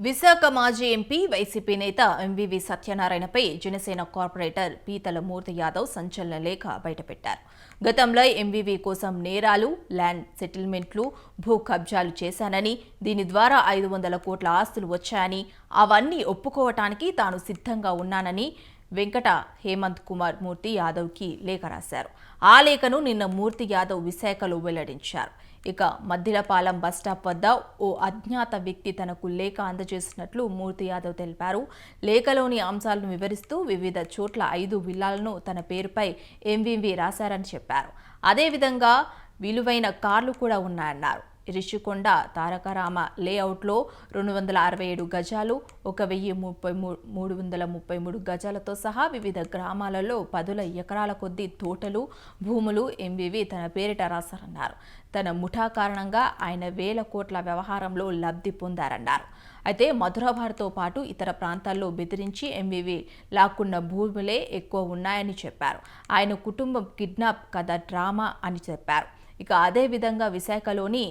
విశాఖ మాజీ MP YCP నేత MVV సత్యనారాయణపై జనసేన కార్పొరేటర్ పీతల మూర్తి యాదవ్ సంచలన లేఖ బయటపెట్టారు. గతంలో ఎంవివి కోసం నేరాలు ల్యాండ్ సెటిల్మెంట్లు భూ కబ్జాలు చేశానని దీని ద్వారా ఐదు వందల కోట్ల ఆస్తులు వచ్చాయని అవన్నీ ఒప్పుకోవటానికి తాను సిద్ధంగా ఉన్నానని వెంకట హేమంత్ కుమార్ మూర్తి యాదవ్కి లేఖ రాశారు. ఆ లేఖను నిన్న మూర్తి యాదవ్ విశాఖలో వెల్లడించారు. ఇక మద్దిలపాలెం బస్టాప్ వద్ద ఓ అజ్ఞాత వ్యక్తి తనకు లేఖ అందజేసినట్లు మూర్తి యాదవ్ తెలిపారు. లేఖలోని అంశాలను వివరిస్తూ వివిధ చోట్ల ఐదు విల్లాలను తన పేరుపై ఎంవివి రాశారని చెప్పారు. అదేవిధంగా విలువైన కార్లు కూడా ఉన్నాయన్నారు. రిషికొండ తారకరామ లేఅవుట్లో రెండు వందల అరవై ఏడు గజాలు ఒక వెయ్యి ముప్పై మూ- మూడు వందల ముప్పై మూడు గజాలతో సహా వివిధ గ్రామాలలో పదుల ఎకరాల కొద్దీ తోటలు భూములు ఎంవివి తన పేరిట రాశారన్నారు. తన ముఠా కారణంగా ఆయన వేల కోట్ల వ్యవహారంలో లబ్ధి పొందారన్నారు. అయితే మధురాబాద్తో పాటు ఇతర ప్రాంతాల్లో బెదిరించి ఎంవివి లాక్కున్న భూములే ఎక్కువ ఉన్నాయని చెప్పారు. ఆయన కుటుంబం కిడ్నాప్ కథ డ్రామా అని చెప్పారు. ఇక అదే విధంగా విశాఖలోని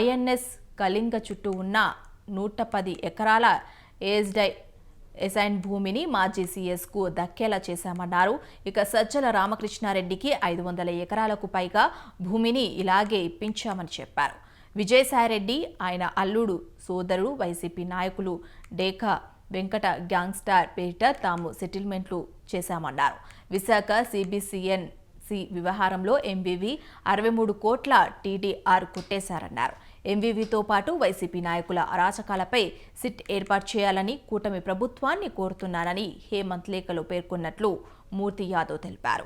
ఐఎన్ఎస్ కళింగ చుట్టూ ఉన్న నూట పది ఎకరాల ఏజ్డై ఎసైన్ భూమిని మాజీ సీఎస్కు దక్కేలా చేశామన్నారు. ఇక సజ్జల రామకృష్ణారెడ్డికి ఐదు వందల ఎకరాలకు పైగా భూమిని ఇలాగే ఇప్పించామని చెప్పారు. విజయసాయిరెడ్డి ఆయన అల్లుడు సోదరుడు వైసీపీ నాయకులు డేకా వెంకట గ్యాంగ్స్టార్ పేరిట తాము సెటిల్మెంట్లు చేశామన్నారు. విశాఖ సిబిసిఎన్ సి వ్యవహారంలో ఎంబీవీ అరవై మూడు కోట్ల టీడీఆర్ కొట్టేశారన్నారు. ఎంవీవీతో పాటు వైసీపీ నాయకుల అరాచకాలపై సిట్ ఏర్పాటు చేయాలని కూటమి ప్రభుత్వాన్ని కోరుతున్నానని హేమంత్ లేఖలో పేర్కొన్నట్లు మూర్తి యాదవ్ తెలిపారు.